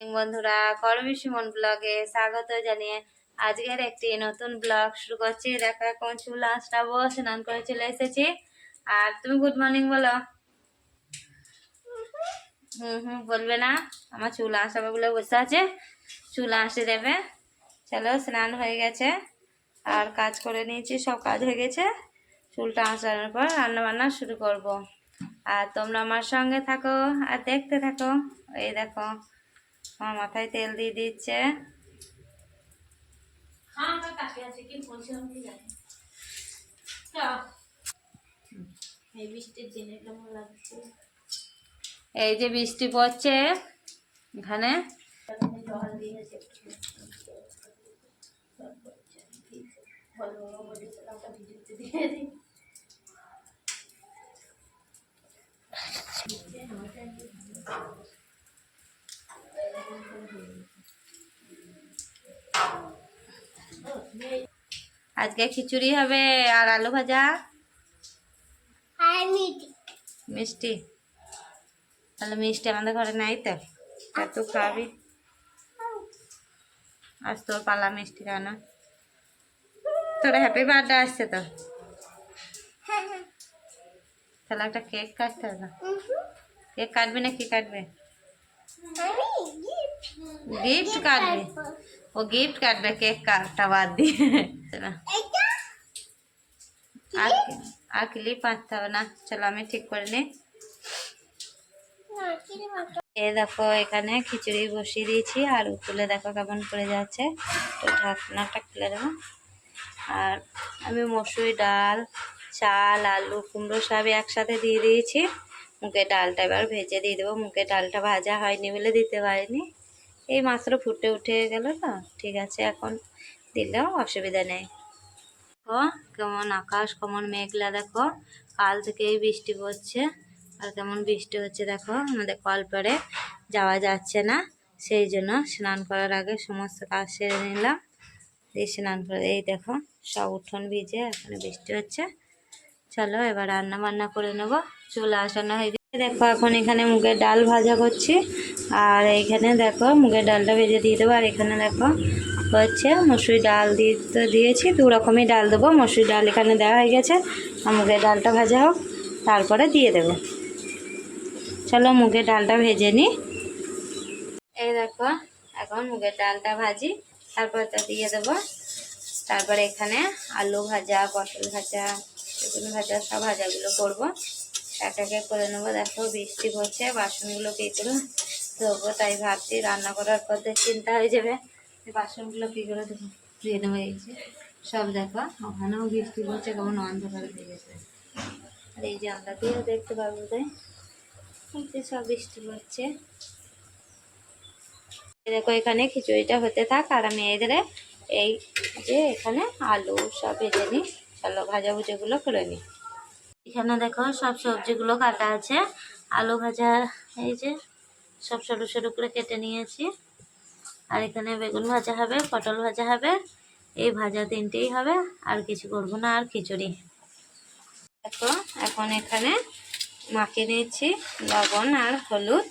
বন্ধুরা করবি সুমন ব্লগে স্বাগত জানিয়ে আজকের একটি নতুন ব্লগ শুরু করছি। দেখো, এখন চুল আসটাবো স্নান করে চলে এসেছি। আর তুমি গুড মর্নিং বলো। হুম হুম, বলবে না। আমার চুল আসাবে বলে বসে আছে। চুল আসে দেবে। চলো, স্নান হয়ে গেছে। আর কাজ করে নিয়েছি, সব কাজ হয়ে গেছে। চুলটা আসানোর পর রান্না বান্না শুরু করব। আর তোমরা আমার সঙ্গে থাকো আর দেখতে থাকো। এই দেখো আমার মাথায় তেল দিয়ে দিচ্ছে। এই যে বৃষ্টি পড়ছে এখানে। আজকে খিচুড়ি হবে আর আলু ভাজা। মিষ্টি। তাহলে মিষ্টি আমাদের ঘরে নাই তো। তা তুই খাবি। আজ তোর পালা মিষ্টি খাওয়ানো তোর হ্যাপি বার্থডে আসছে তো। তাহলে একটা কেক কাটতে হবে। না কেক কাটবি না কি কাটবে? গিফট কাটবে। ও গিফট কাটবে কেক কাটটা বাদ দিয়ে। আর ক্লিপ আনতে হবে না। চলো আমি ঠিক করে নিই এ দেখো এখানে খিচুড়ি বসিয়ে দিয়েছি। আর তুলে দেখো কেমন পড়ে যাচ্ছে। তো ঢাকনাটা খুলে দেবো। আর আমি মসুরি ডাল চাল আলু কুমড়ো সব একসাথে দিয়ে দিয়েছি। মুখে ডালটা এবার ভেজে দিয়ে দেবো। মুখে ডালটা ভাজা হয়নি বলে দিতে পারিনি। এই মাত্র ফুটে উঠে গেল তো। ঠিক আছে এখন দিলেও অসুবিধা নেই। দেখো কেমন আকাশ, কেমন মেঘলা, দেখো। কাল থেকেই বৃষ্টি পড়ছে, আর কেমন বৃষ্টি হচ্ছে দেখো। আমাদের কলপাড়ে যাওয়া যাচ্ছে না, সেই জন্য স্নান করার আগে সমস্ত কাজ সেরে নিলাম। দিয়ে স্নান করে, এই দেখো সব উঠোন ভিজে এখানে বৃষ্টি হচ্ছে। চলো এবার রান্না বান্না করে নেব। চুল আসানো হয়ে গেছে। দেখো এখন এখানে মুগের ডাল ভাজা করছি, আর এইখানে দেখো মুগের ডালটা ভেজে দিয়ে দেবো। আর এখানে দেখো হচ্ছে, মসুরি ডাল দিয়ে তো দিয়েছি, দু রকমই ডাল দেবো। মসুরি ডাল এখানে দেওয়া হয়ে গেছে। মুগের ডালটা ভাজা হোক, তারপরে দিয়ে দেবো। চলো মুগের ডালটা ভেজে নিই। এই দেখো, এখন মুগের ডালটা ভাজি তারপর তা দিয়ে দেবো। তারপরে এখানে আলু ভাজা, পটল ভাজা, বেগুন ভাজা, সব ভাজাগুলো করব। এক করে নেব। দেখো, বৃষ্টি পড়ছে বাসনগুলো করে ধোবো, তাই ভাবছি রান্না করার পর চিন্তা হয়ে যাবে। বাসনগুলো কী করে দেবো ধুয়ে নেব এই যে সব দেখো, ওখানেও বৃষ্টি পড়ছে, কেমন অন্ধকার হয়ে গেছে। আর এই যে আমরা দিয়েও দেখতে পাবো তাই সব বৃষ্টি পড়ছে। দেখো, এখানে খিচুড়িটা হতে থাক, আর আমি এদের এই যে এখানে আলু সব ভেজে নিই, চলো ভাজা ভুজিগুলো করে নিই। এখানে দেখো, সব সবজিগুলো কাটা আছে, আলু ভাজা, এই যে সব সরু সরু করে কেটে নিয়েছি। আর এখানে বেগুন ভাজা হবে, পটল ভাজা হবে, এই ভাজা তিনটেই হবে, আর কিছু করব না, আর খিচুড়ি। দেখো, এখন এখানে মাখিয়ে নিয়েছি লবণ আর হলুদ।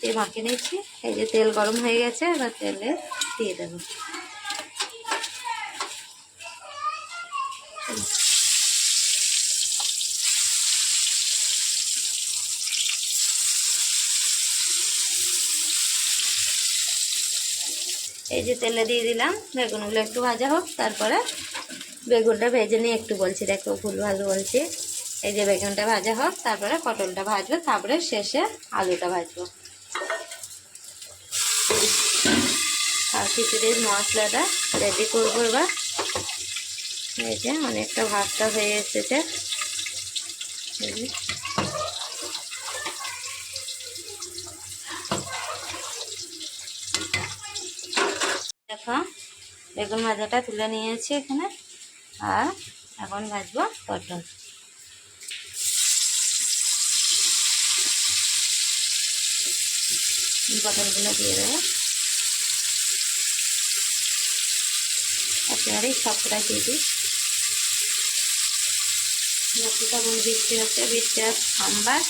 দিয়ে মাখিয়ে নিয়েছি, এই যে তেল গরম হয়ে গেছে, এবার তেলে দিয়ে দেবো। এই যে তেলে দিয়ে দিলাম, বেগুনগুলো একটু ভাজা হোক, তারপরে বেগুনটা ভেজে নিয়ে একটু বলছি, দেখো ভুল ভালো বলছি। এই যে বেগুনটা ভাজা হোক, তারপরে পটলটা ভাজবো, তারপরে শেষে আলুটা ভাজবো। আর খিচুড়ির মশলাটা রেডি করব এবার। এই যে অনেকটা ভাতটা হয়ে এসেছে। দেখো বেগুন ভাজাটা তুলে নিয়েছি এখানে আর এখন ভাজবো পটল। পটলগুলো দিয়ে দেবো। একেবারেই সবটা দিয়ে দিই। কেমন বৃষ্টি হচ্ছে, বৃষ্টি আর থামবার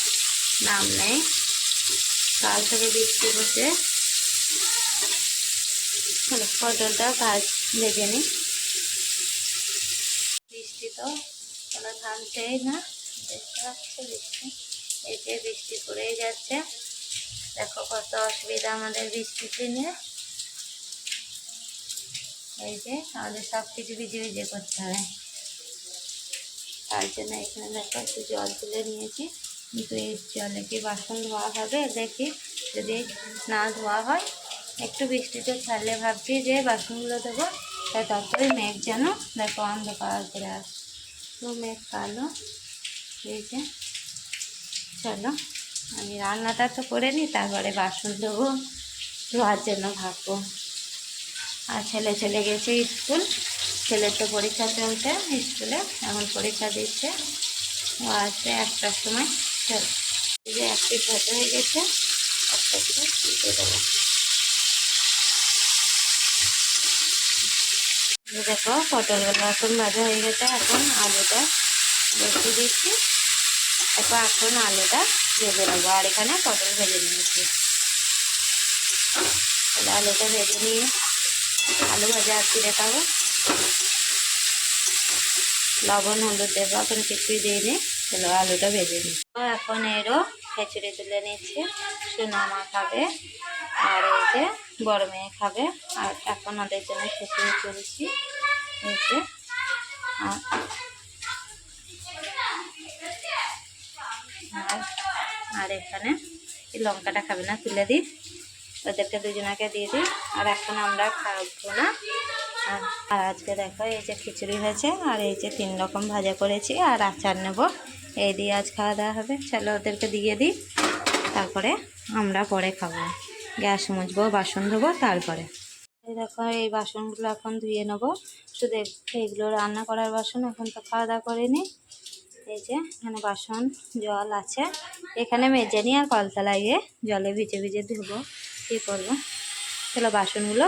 নাম নেই। কাল থেকে বৃষ্টি হচ্ছে। পটলটা ভাজ, ভেজে নিই। বৃষ্টি তো কোনো থামছেই না, দেখতে বৃষ্টি? এই যে বৃষ্টি পড়েই যাচ্ছে। দেখো কত অসুবিধা আমাদের বৃষ্টিতে নিয়ে। এই যে আমাদের সব কিছু ভিজে ভিজে করতে হয়। তার জন্য এখানে দেখো একটু জল তুলে নিয়েছি। কিন্তু এই জলে কি বাসন ধোয়া হবে? দেখি যদি না ধোয়া হয় একটু বৃষ্টিতে ছাড়লে ভাবছি যে বাসনগুলো দেবো তাই তারপরে মেঘ যেন দেখো অন্ধকার করে আস তো মেঘ কালো। এই যে, চলো, আমি রান্নাটা তো করে নিই, তারপরে বাসন দেবো ধোয়ার জন্য ভাববো। আর ছেলে চলে গেছে স্কুল ছেলের তো পরীক্ষা চলছে স্কুলে, এখন পরীক্ষা দিচ্ছে। ও আসবে একটার সময়, চল। যে একটি ভাজা হয়ে গেছে, একটা দেবো। দেখো, পটলগুলো এখন ভাজা হয়ে গেছে। এখন আলুটা বেশি দিচ্ছি। দেখো এখন আলুটা ভেজে নেব। আর এখানে পটল ভেজে নিয়েছি। আলুটা ভেজে নিয়ে আলু ভাজা আর ফিরে খাব লবণ, হলুদ দেবো, এখন কিছুই দিইনি। চলো আলুটা ভেজে নিই। এখন এরও খিচুড়ি তুলে নিচ্ছি। সুনামা খাবে। আর এই যে বড় মেয়ে খাবে। আর এখন ওদের জন্য খিচুড়ি তুলছি এই যে। আর আর- এখানে লঙ্কাটা খাবে না, তুলে দিই। ওদেরকে দুজনাকে দিয়ে দিই। আর এখন আমরা খাব না। আর আজকে দেখো এই যে খিচুড়ি হয়েছে, আর এই যে তিন রকম ভাজা করেছি, আর আচার নেব। এই দিয়ে আজ খাওয়া দাওয়া হবে। চলো ওদেরকে দিয়ে দিই। তারপরে আমরা পরে খাব। গ্যাস মুছবো, বাসন ধোবো, তারপরে। দেখো, এই বাসনগুলো এখন ধুয়ে নেব। শুধু এইগুলো রান্না করার বাসন, এখন তো খাওয়া দাওয়া করিনি এই যে, এখানে বাসন, জল আছে। এখানে মেজে নিয়ে আর কলতা লাগিয়ে জলে ভিজে ভিজে ধুবো। কী করব? চলো বাসনগুলো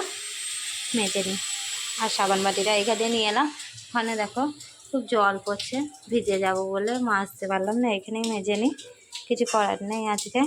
মেজে নিই আর সাবান বাটিটা এখানে নিয়ে এলাম ওখানে দেখো, খুব জল পড়ছে। ভিজে যাব বলে মাজতে পারলাম না, এখানেই মেজে নিই কিছু করার নেই আজকে।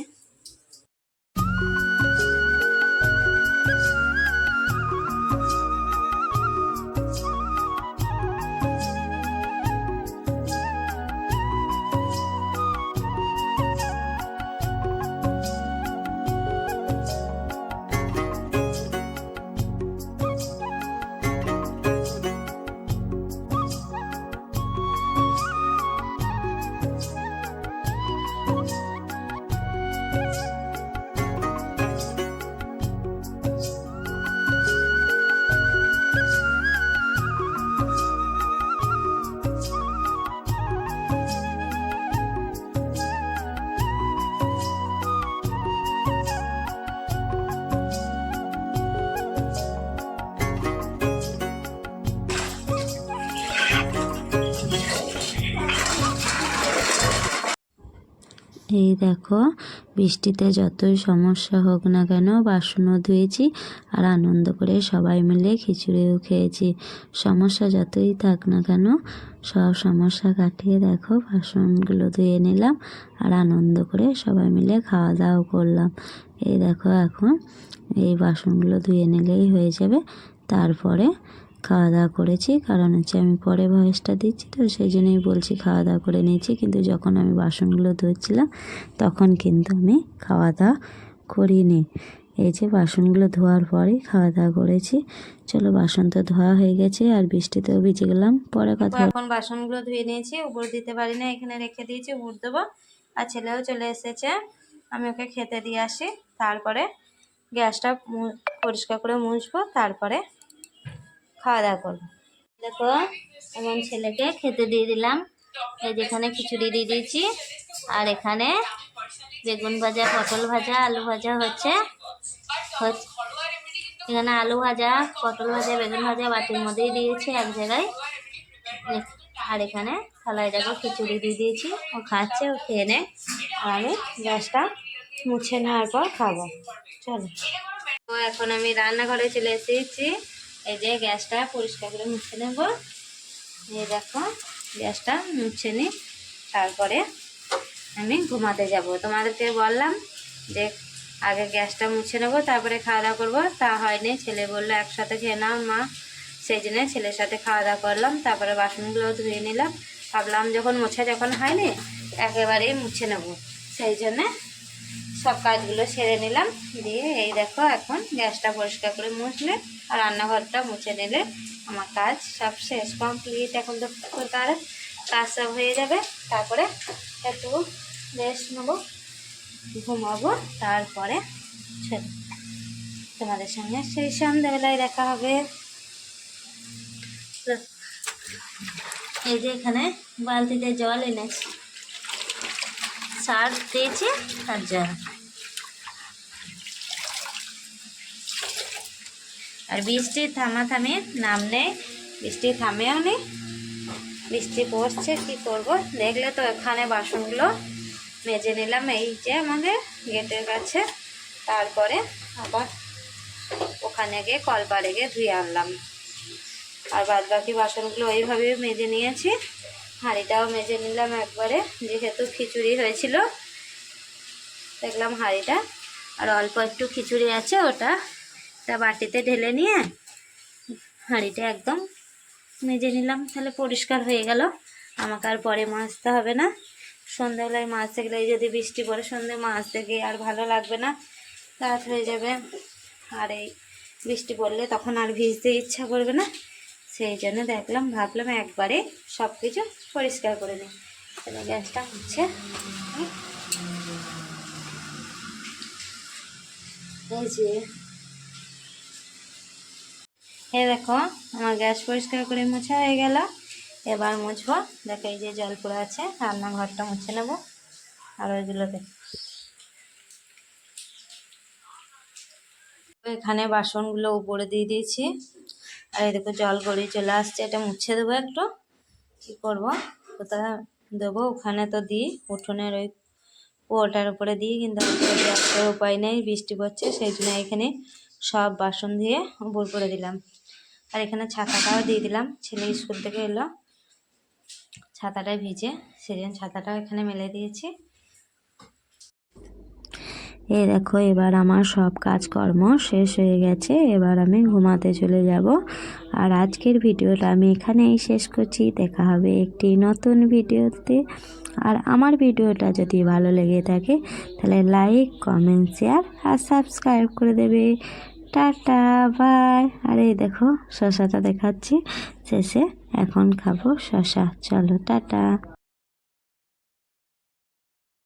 এই দেখো, বৃষ্টিতে যতই সমস্যা হোক না কেন বাসনও ধুয়েছি আর আনন্দ করে সবাই মিলে খিচুড়িও খেয়েছি। সমস্যা যতই থাক না কেন সব সমস্যা কাটিয়ে দেখো, বাসনগুলো ধুয়ে নিলাম আর আনন্দ করে সবাই মিলে খাওয়া দাওয়া করলাম। এই দেখো এখন এই বাসনগুলো ধুয়ে নিলেই হয়ে যাবে। তারপরে খাওয়া দাওয়া করেছি। কারণ হচ্ছে আমি পরে ভয়েসটা দিচ্ছি, তো সেই জন্যই বলছি খাওয়া দাওয়া করে নিয়েছি। কিন্তু যখন আমি বাসনগুলো ধুচ্ছিলাম, তখন কিন্তু আমি খাওয়া দাওয়া করিনি। এই যে বাসনগুলো ধোয়ার পরেই খাওয়া দাওয়া করেছি। চলো বাসন তো ধোয়া হয়ে গেছে, আর বৃষ্টিতেও ভিজে গেলাম। পরে কথা এখন বাসনগুলো ধুয়ে নিয়েছি, উপর দিতে পারি না, এখানে রেখে দিয়েছি, উপর দেবো। আর ছেলেও চলে এসেছে, আমি ওকে খেতে দিয়ে আসি। তারপরে গ্যাসটা পরিষ্কার করে মুছবো, তারপরে খাওয়া দাওয়া করব। দেখো এখন ছেলেকে খেতে দিয়ে দিলাম। এই যেখানে খিচুড়ি দিয়ে দিয়েছি। আর এখানে বেগুন ভাজা, পটল ভাজা, আলু ভাজা হচ্ছে। এখানে আলু ভাজা, পটল ভাজা, বেগুন ভাজা, বাটির মধ্যেই দিয়েছি এক জায়গায়। আর এখানে থালায় দেখো খিচুড়ি দিয়ে দিয়েছি। ও খাচ্ছে, ও খেয়ে নে। আর আমি গ্যাসটা মুছে নেওয়ার পর খাব। চলো। এখন আমি রান্নাঘরে চলে এসেছি। এই যে গ্যাসটা পরিষ্কার করে মুছে নেব। এই দেখো, গ্যাসটা মুছে নিই তারপরে আমি ঘুমাতে যাব। তোমাদেরকে বললাম যে আগে গ্যাসটা মুছে নেব, তারপরে খাওয়া দাওয়া করব। তা হয়নি, ছেলে বলল একসাথে খেয়ে নাও মা। সেই জন্য ছেলের সাথে খাওয়া দাওয়া করলাম, তারপরে বাসনগুলো ধুয়ে নিলাম। ভাবলাম যখন মোছা যখন হয়নি, একেবারেই মুছে নেব। সেই জন্যে সব কাজগুলো সেরে নিলাম। দিয়ে এই দেখো, এখন গ্যাসটা পরিষ্কার করে মুছলে আর রান্নাঘরটা মুছে নিলে আমার কাজ সব শেষ কমপ্লিট এখন তো তার কাজ সব হয়ে যাবে। তারপরে একটু রেস্ট নেব, ঘুমাবো, তারপরে তোমাদের সঙ্গে সেই সন্ধ্যাবেলায় দেখা হবে। এই যে এখানে বালতিতে জল এনেছি। সার দিয়েছি আর জল। আর বৃষ্টি থামাথামি নাম নেই, বৃষ্টি থামেও নেই। বৃষ্টি পড়ছে, কি করব? দেখলে তো এখানে বাসনগুলো মেজে নিলাম, এই যে আমাদের গেটের কাছে। তারপরে আবার ওখানে গিয়ে কলপাড়ে গিয়ে ধুয়ে আনলাম। আর বাদ বাকি বাসনগুলো ওইভাবেই মেজে নিয়েছি। হাঁড়িটাও মেজে নিলাম একবারে, যেহেতু খিচুড়ি হয়েছিল, দেখলাম হাঁড়িটা। আর অল্প একটু খিচুড়ি আছে ওটা। তা বাটিতে ঢেলে নিয়ে হাঁড়িটা একদম মেজে নিলাম। তাহলে পরিষ্কার হয়ে গেল। আমাকে আর পরে মাজতে হবে না। সন্ধ্যাবেলায় মাজতে গেলে যদি বৃষ্টি পড়ে সন্ধ্যে মাজতে গিয়ে আর ভালো লাগবে না। রাত হয়ে যাবে। আর এই বৃষ্টি পড়লে তখন আর ভিজতে ইচ্ছা করবে না। সেই জন্য দেখলাম, ভাবলাম একবারে সব কিছু পরিষ্কার করে নিই। তাহলে গ্যাসটা হচ্ছে এই যে এই দেখো, আমার গ্যাস পরিষ্কার করে মোছা হয়ে গেল। এবার মুছবো। দেখো, এই যে জল পড়ে আছে, রান্নাঘরটা মুছে নেব। আর ওইগুলোতে। এখানে বাসনগুলো উপরে দিয়ে দিয়েছি। আর এই দেখো, জল গড়িয়ে চলে আসছে। এটা মুছে দেবো একটু। কী করব? কোথায় দেবো? ওখানে তো দিই। উঠোনের ওই ওটার উপরে দিই, কিন্তু উপায় নেই। বৃষ্টি পড়ছে, সেই জন্য এখানে সব বাসন দিয়ে উপর করে দিলাম। আর এখানে ছাতাটাও দিয়ে দিলাম। ছেলে স্কুল থেকে এলো। ছাতাটা ভিজে, সেজন্য ছাতাটাও এখানে মেলে দিয়েছি। এ দেখো, এবার আমার সব কাজকর্ম শেষ হয়ে গেছে। এবার আমি ঘুমাতে চলে যাব। আর আজকের ভিডিওটা আমি এখানেই শেষ করছি। দেখা হবে একটি নতুন ভিডিওতে। আর আমার ভিডিওটা যদি ভালো লেগে থাকে, তাহলে লাইক, কমেন্ট, শেয়ার আর সাবস্ক্রাইব করে দেবে। Tata bye. আর এই দেখো শশাটা দেখাচ্ছি। শেষে এখন খাব শশা। চলো টাটা।